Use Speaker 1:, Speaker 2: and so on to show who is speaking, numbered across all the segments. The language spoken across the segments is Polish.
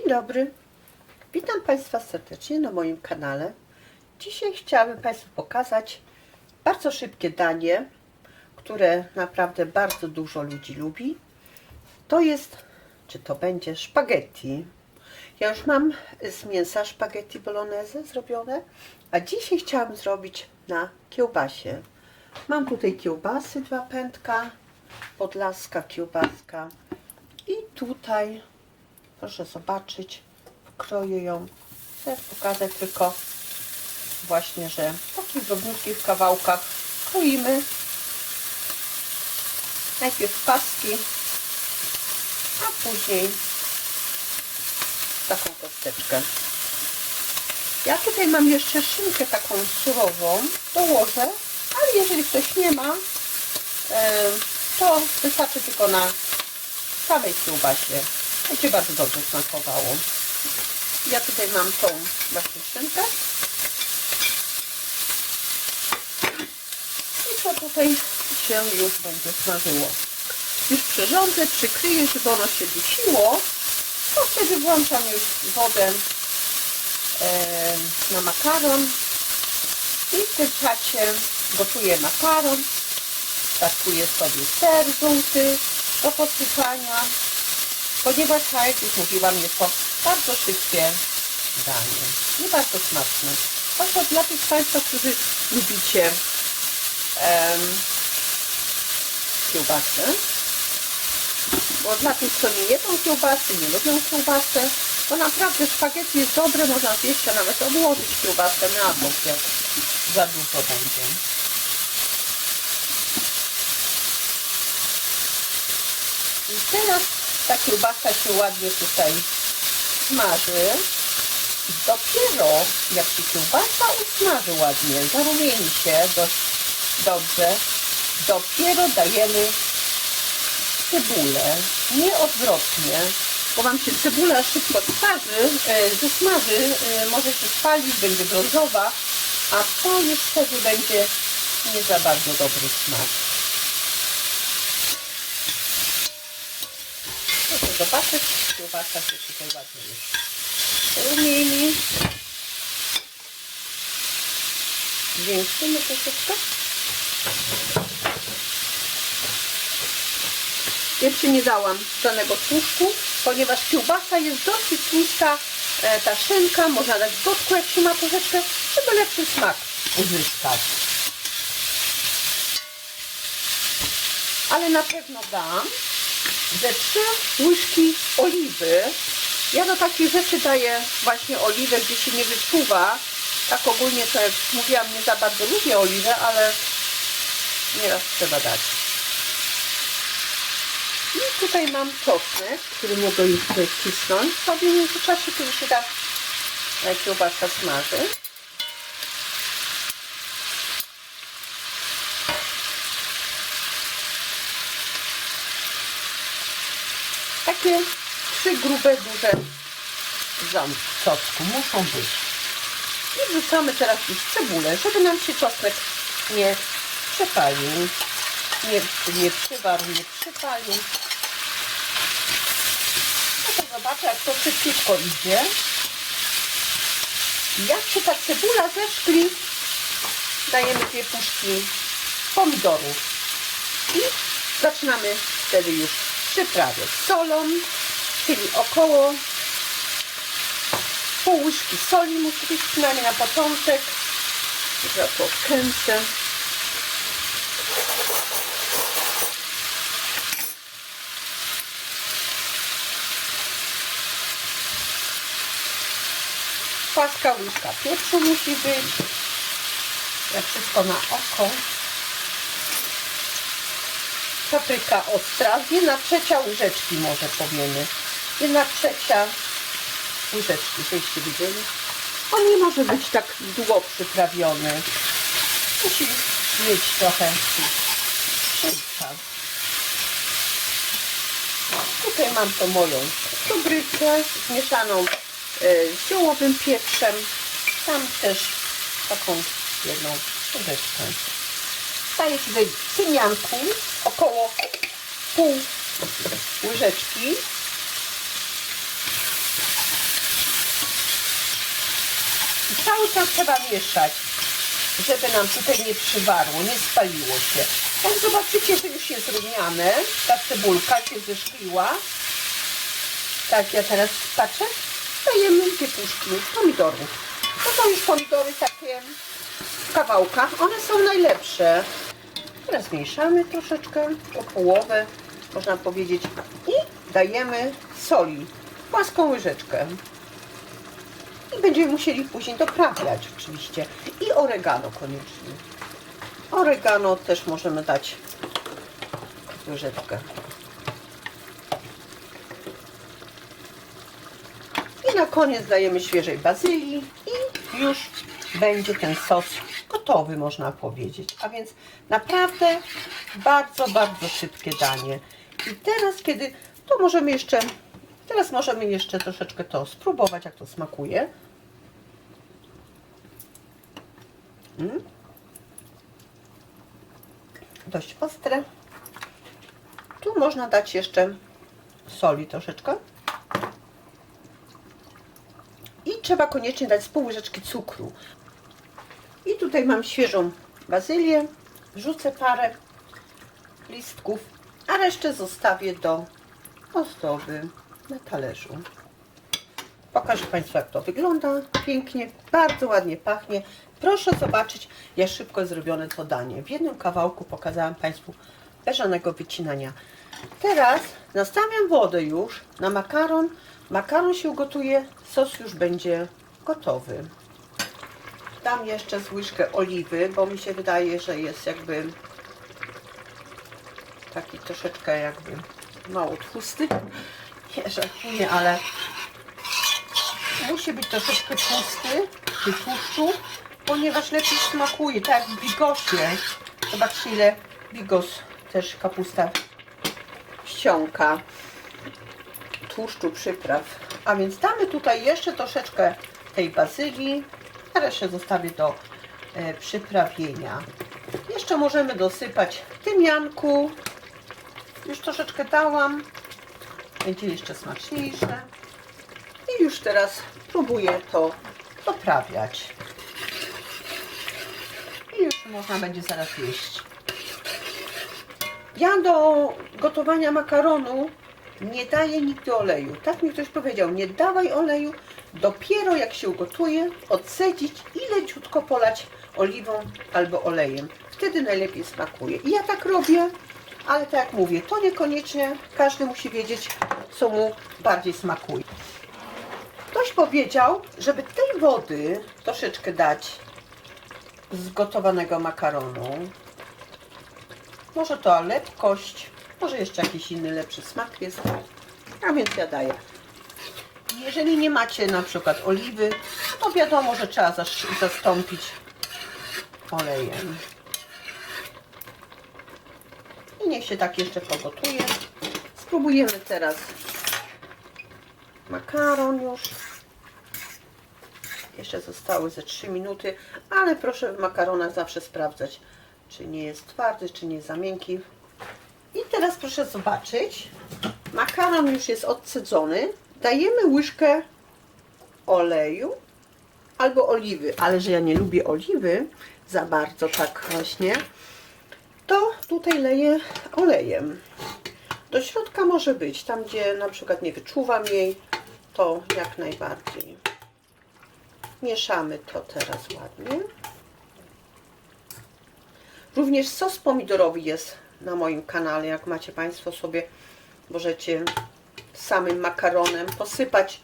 Speaker 1: Dzień dobry. Witam Państwa serdecznie na moim kanale. Dzisiaj chciałabym Państwu pokazać bardzo szybkie danie, które naprawdę bardzo dużo ludzi lubi. To jest, czy to będzie spaghetti. Ja już mam z mięsa spaghetti bolognese zrobione, a dzisiaj chciałabym zrobić na kiełbasie. Mam tutaj kiełbasy, dwa pętka, podlaska kiełbaska i tutaj Proszę zobaczyć, kroję ją. Chcę pokazać tylko właśnie, że w takich drobniutkich kawałkach kroimy. Najpierw paski, a później taką kosteczkę. Ja tutaj mam jeszcze szynkę taką surową, dołożę, ale jeżeli ktoś nie ma, to wystarczy tylko na samej kiełbasie będzie bardzo dobrze smakowało. Ja tutaj mam tą właśnie szynkę. I to tutaj się już będzie smażyło. Już przyrządzę, przykryję, żeby ono się dusiło. To wtedy włączam już wodę e, na makaron. I w tym czasie gotuję makaron. Taskuję sobie ser żółty do posypania ponieważ tak jak już mówiłam, jest to bardzo szybkie danie. Nie bardzo smaczne. Zwłaszcza dla tych Państwa, którzy lubicie um, kiełbasę. Bo dla tych, co nie jedzą kiełbasy, nie lubią kiełbasę, to naprawdę szpaghetti jest dobre, można zjeść, a nawet odłożyć kiełbasę na bok, jak za dużo będzie. I teraz ta kiełbasa się ładnie tutaj smaży. Dopiero jak się kiełbasa usmaży ładnie, zarumieni się dość dobrze, dopiero dajemy cebulę. Nie odwrotnie, bo Wam się cebula szybko sparzy, e, zesmaży, e, może się spalić, będzie brązowa, a to już wtedy będzie nie za bardzo dobry smak. Zobaczyć, kiełbasa się tutaj ładnie już rumieni. Zwiększymy troszeczkę. Jeszcze nie dałam żadnego tłuszczu, ponieważ kiełbasa jest dosyć tłusta, e, ta szynka, można dać w boczku, jak się ma troszeczkę, żeby lepszy smak uzyskać. Ale na pewno dam ze trzy łyżki oliwy. Ja do takich rzeczy daję właśnie oliwę, gdzie się nie wyczuwa. Tak ogólnie to jak mówiłam, nie za bardzo lubię oliwę, ale nieraz trzeba dać. I tutaj mam czosnek, który mogę już wcisnąć w międzyczasie, kiedy się e, kiełbasa smaży. Takie trzy grube, duże ząb czosnku muszą być. I wrzucamy teraz już cebulę, żeby nam się czosnek nie przepalił, nie, nie przywarł, nie przypalił. No to zobaczę, jak to szybciutko idzie. Jak się ta cebula zeszkli, dajemy dwie puszki pomidorów i zaczynamy wtedy już przyprawiać solą, czyli około pół łyżki soli musi być przynajmniej na początek. Ja to odkręcę. Paska łyżka pieprzu musi być. Ja wszystko na oko papryka ostra, jedna trzecia łyżeczki może powiemy. Jedna trzecia łyżeczki, żeście widzieli. On nie może być tak długo przyprawiony. Musi mieć trochę szybka. Tutaj mam tą moją cubrykę zmieszaną e, z ziołowym pieprzem. Tam też taką jedną łyżeczkę daję tutaj tymianku około pół łyżeczki I cały czas trzeba mieszać, żeby nam tutaj nie przywarło, nie spaliło się. Jak zobaczycie, że już jest równiane, ta cebulka się zeszkliła, tak ja teraz patrzę, dajemy dwie puszki pomidorów. To są już pomidory takie w kawałkach, one są najlepsze. Teraz mieszamy troszeczkę, o połowę, można powiedzieć, i dajemy soli, płaską łyżeczkę. I będziemy musieli później doprawiać oczywiście. I oregano koniecznie. Oregano też możemy dać łyżeczkę. I na koniec dajemy świeżej bazylii i już będzie ten sos gotowy, można powiedzieć. A więc naprawdę bardzo, bardzo szybkie danie. I teraz, kiedy to możemy jeszcze, teraz możemy jeszcze troszeczkę to spróbować, jak to smakuje. Mm. Dość ostre. Tu można dać jeszcze soli troszeczkę. I trzeba koniecznie dać z pół łyżeczki cukru. I tutaj mam świeżą bazylię. Wrzucę parę listków, a resztę zostawię do ozdoby na talerzu. Pokażę Państwu, jak to wygląda. Pięknie, bardzo ładnie pachnie. Proszę zobaczyć, jak szybko zrobione to danie. W jednym kawałku pokazałam Państwu bez żadnego wycinania. Teraz nastawiam wodę już na makaron. Makaron się ugotuje, sos już będzie gotowy. Dam jeszcze z łyżkę oliwy, bo mi się wydaje, że jest jakby taki troszeczkę jakby mało tłusty. Nie żartuję, ale musi być troszeczkę tłusty, czy tłuszczu, ponieważ lepiej smakuje, tak jak w bigosie. Zobaczcie ile bigos też kapusta ściąga tłuszczu przypraw. A więc damy tutaj jeszcze troszeczkę tej bazylii, a resztę zostawię do e, przyprawienia. Jeszcze możemy dosypać tymianku. Już troszeczkę dałam. Będzie jeszcze smaczniejsze. I już teraz próbuję to doprawiać. I już można będzie zaraz jeść. Ja do gotowania makaronu nie daję nigdy oleju. Tak mi ktoś powiedział, nie dawaj oleju, dopiero jak się ugotuje, odcedzić i leciutko polać oliwą albo olejem. Wtedy najlepiej smakuje. I ja tak robię, ale tak jak mówię, to niekoniecznie każdy musi wiedzieć, co mu bardziej smakuje. Ktoś powiedział, żeby tej wody troszeczkę dać z gotowanego makaronu. Może to lepkość, może jeszcze jakiś inny lepszy smak jest. A więc ja daję. Jeżeli nie macie na przykład oliwy, to wiadomo, że trzeba zastąpić olejem. I niech się tak jeszcze pogotuje. Spróbujemy teraz makaron już. Jeszcze zostały ze 3 minuty, ale proszę w makaronach zawsze sprawdzać, czy nie jest twardy, czy nie jest za miękki. I teraz proszę zobaczyć, makaron już jest odcedzony. Dajemy łyżkę oleju albo oliwy, ale że ja nie lubię oliwy za bardzo tak właśnie, to tutaj leję olejem. Do środka może być, tam gdzie na przykład nie wyczuwam jej, to jak najbardziej. Mieszamy to teraz ładnie. Również sos pomidorowy jest na moim kanale. Jak macie Państwo sobie, możecie samym makaronem posypać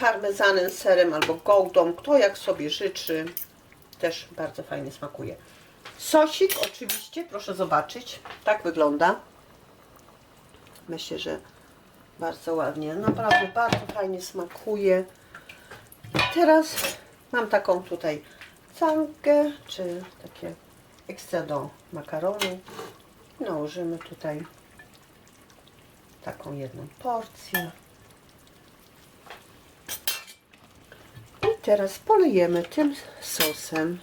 Speaker 1: parmezanem, serem albo gołdą. Kto jak sobie życzy. Też bardzo fajnie smakuje. Sosik oczywiście, proszę zobaczyć. Tak wygląda. Myślę, że bardzo ładnie. Naprawdę bardzo fajnie smakuje. Teraz mam taką tutaj całkę, czy takie ekstra do makaronu. Nałożymy tutaj taką jedną porcję. I teraz polejemy tym sosem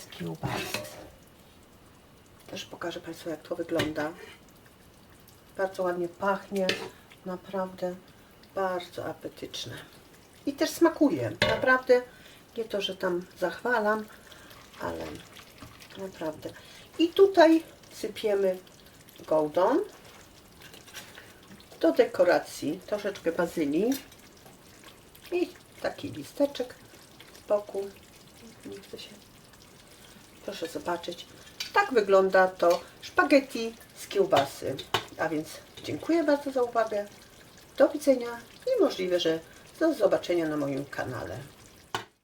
Speaker 1: z kiełbasy. Też pokażę Państwu, jak to wygląda. Bardzo ładnie pachnie. Naprawdę bardzo apetyczne. i też smakuje. Naprawdę, nie to, że tam zachwalam, ale naprawdę. I tutaj sypiemy gołdą. Do dekoracji troszeczkę bazylii i taki listeczek z boku. Nie chce się. Proszę zobaczyć. Tak wygląda to szpaghetti z kiełbasy. A więc dziękuję bardzo za uwagę. Do widzenia i możliwe, że do zobaczenia na moim kanale.